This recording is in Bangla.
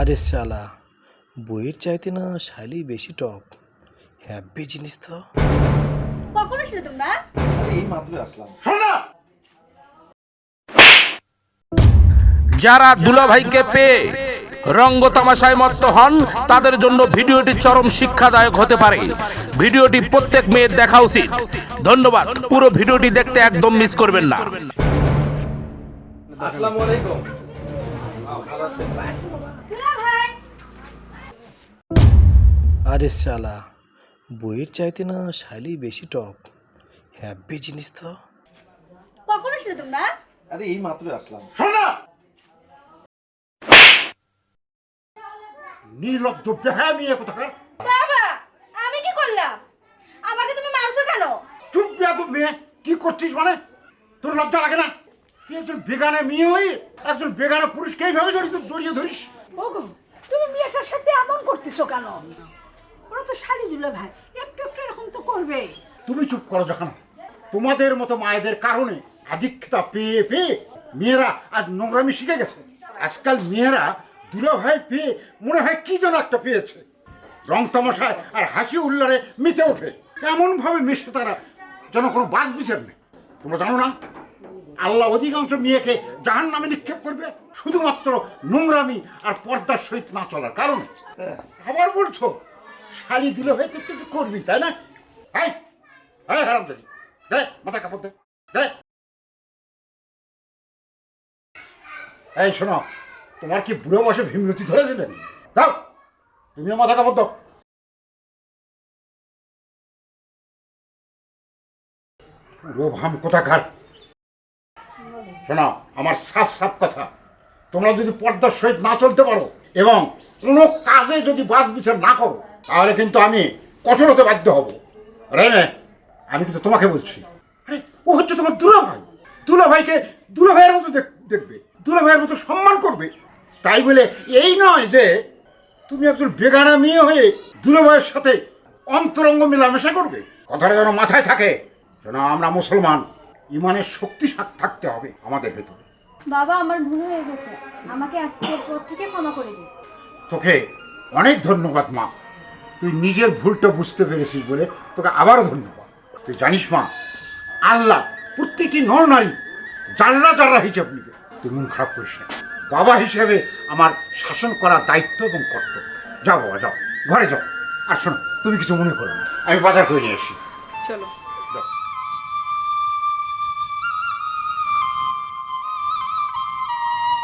আরে শালা বইয়ের চাইতে না শালি বেশি টপ হ্যাপি জিনিস তো। কখন আসলে তোমরা? এই মাত্র আসলাম। যারা দুলাভাইকে পেয়ে রঙ্গ তামাশায় মত্ত হন তাদের জন্য ভিডিওটি চরম শিক্ষাদায়ক হতে পারে। ভিডিওটি প্রত্যেক মেয়ের দেখা উচিত। ধন্যবাদ। পুরো ভিডিওটি দেখতে একদম মিস করবেন না। আসসালামু আলাইকুম। আরে শালা বইয়ের চাইতে না শালি বেশি টপ হ্যাপি জিনিস তো। কখন আসলে তোমরা? আরে এই মাত্র আসলাম। নির্লজ্জ বেহায়া মেয়ে কোথাকার? বাবা আমি কি করলাম? আমাকে তুমি মারছো কেন? চুপ বেয়াদব মেয়ে কি করছিস মানে? তোর লজ্জা লাগে না? তুই একজন বেগানে মেয়ে হয়ে একজন বেগানে পুরুষকে এইভাবে জড়িত জড়িয়ে ধরিস? ওগো তুমি মেয়েটার সাথে এমন করতেছো কেন? ওরা তো শালি দিলে ভাই একটু একটু এরকম তো করবে। তুমি চুপ করো যখন তোমাদের মতো মায়েদের কারণে আধিক্যতা পেয়ে পেয়ে মেয়েরা আজ নোংরামি শিখে গেছে। আজকাল মেয়েরা দুলা ভাই পেয়ে মনে হয় কি যেন একটা পেয়েছে। রং তামাশায় আর হাসি উল্লারে মেতে ওঠে। এমনভাবে মেশে তারা যেন কোনো বাস বিচার নেই। তোমরা জানো না? আল্লাহ অধিকাংশ মেয়েকে জাহান নামে নিক্ষেপ করবে, শুধুমাত্র নোংরামি আর পর্দার সহিত না চলার কারণে। আবার বলছো শালি দিলে হয়তো একটু একটু করবি, তাই না? হ্যাঁ হ্যাঁ মাথা কাপড় দে দে। এই শোনো, তোমার কি বুড়ো বসে ভীমরতি ধরেছিলেন দাও, তুমিও মাথা কাপড় দাও। পুরো ভাম কোথাকার? শোনো আমার সাফ সাফ কথা। তোমরা যদি পর্দার সহিত না চলতে পারো এবং কোনো কাজে যদি বাদ বিচার না করো, তাহলে কিন্তু আমি কঠোর হতে বাধ্য হব। রে আমি কিন্তু তোমাকে বলছি। আরে, ও হচ্ছে তোমার দুলা ভাই। দুলা ভাইকে দুলা ভাইয়ের মতো দেখবে, দুলা ভাইয়ের মতো সম্মান করবে। তাই বলে এই নয় যে তুমি একজন বেগানা মেয়ে হয়ে দুলা ভাইয়ের সাথে অন্তরঙ্গ মেলামেশা করবে। কথাটা যেন মাথায় থাকে। শোনো আমরা মুসলমান। ইমানের শক্তি থাকতে হবে আমাদের ভেতরে। বাবা আমার ভুল হয়ে গেছে। আমাকে আজকের পর থেকে ক্ষমা করে দিন। তোকে অনেক ধন্যবাদ মা। তুই নিজের ভুলটা বুঝতে পেরেছিস বলে তোকে আবারও ধন্যবাদ। তুই জানিস মা আল্লাহ প্রত্যেকটি নর নারী জানলা জানলা হিসাব নিবে। তুই মন খারাপ করিস না। বাবা হিসেবে আমার শাসন করার দায়িত্ব এবং কর্তব্য। যাও বাবা যাও। ঘরে যাও। আর শোনো তুমি কিছু মনে করো না। আমি বাজার করে নিয়ে আসি। চলো।